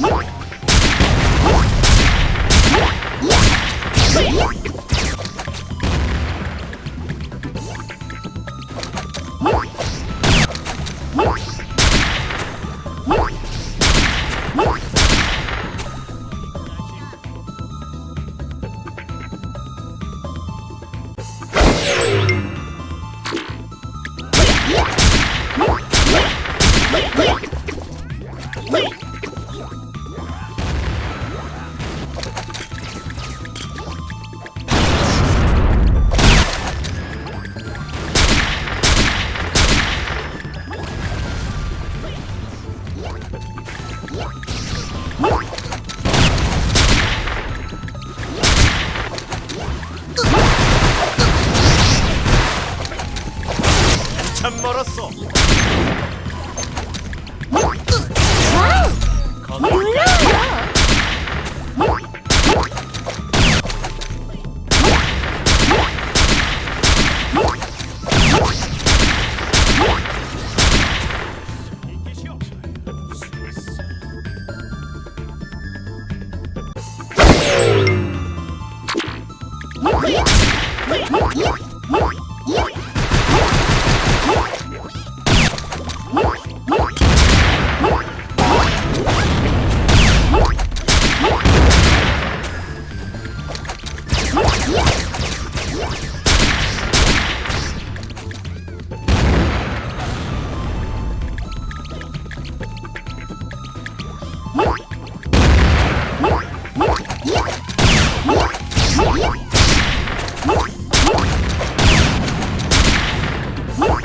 참 멀었어. 말하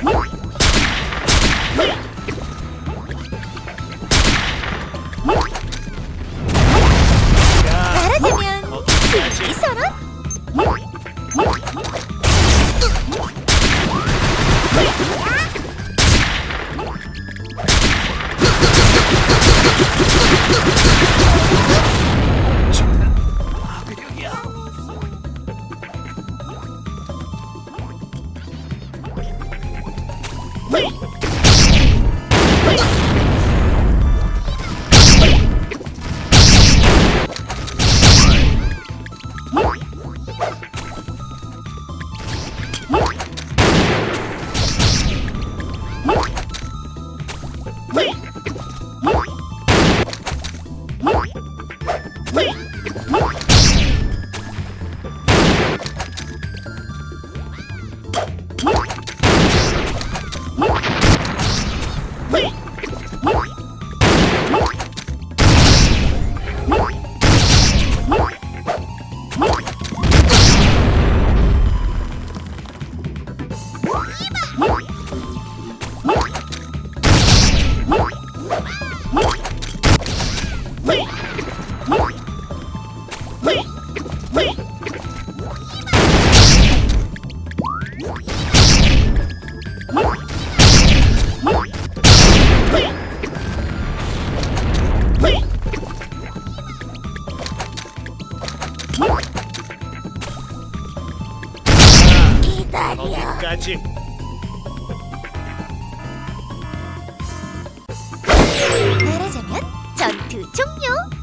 Nope. Really? 거기까지. 말하자면 전투 종료.